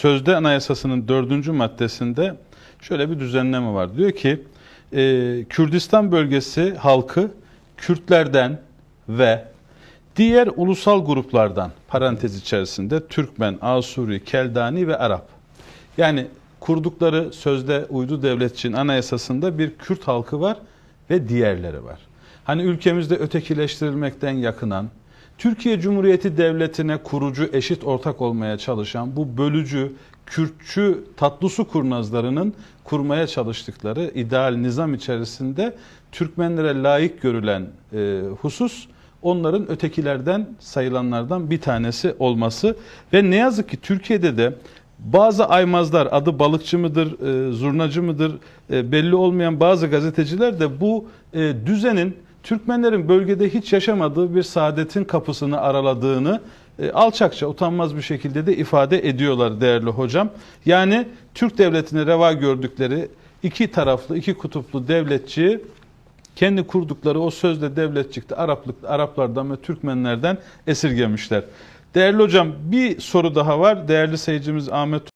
sözde anayasasının dördüncü maddesinde şöyle bir düzenleme var. Diyor ki e, Kürdistan bölgesi halkı Kürtlerden ve diğer ulusal gruplardan parantez içerisinde Türkmen, Asuri, Keldani ve Arap. Yani kurdukları sözde uydu devletçinin anayasasında bir Kürt halkı var ve diğerleri var. Hani ülkemizde ötekileştirilmekten yakınan, Türkiye Cumhuriyeti Devleti'ne kurucu, eşit ortak olmaya çalışan bu bölücü, Kürtçü tatlısu kurnazlarının kurmaya çalıştıkları ideal nizam içerisinde Türkmenlere layık görülen e, husus onların ötekilerden sayılanlardan bir tanesi olması ve ne yazık ki Türkiye'de de bazı aymazlar adı balıkçı mıdır, e, zurnacı mıdır e, belli olmayan bazı gazeteciler de bu e, düzenin Türkmenlerin bölgede hiç yaşamadığı bir saadetin kapısını araladığını e, alçakça utanmaz bir şekilde de ifade ediyorlar değerli hocam. Yani Türk devletine reva gördükleri iki taraflı, iki kutuplu devletçi kendi kurdukları o sözde devletçikte Araplık, Araplardan ve Türkmenlerden esirgemişler. Değerli hocam bir soru daha var. Değerli seyircimiz Ahmet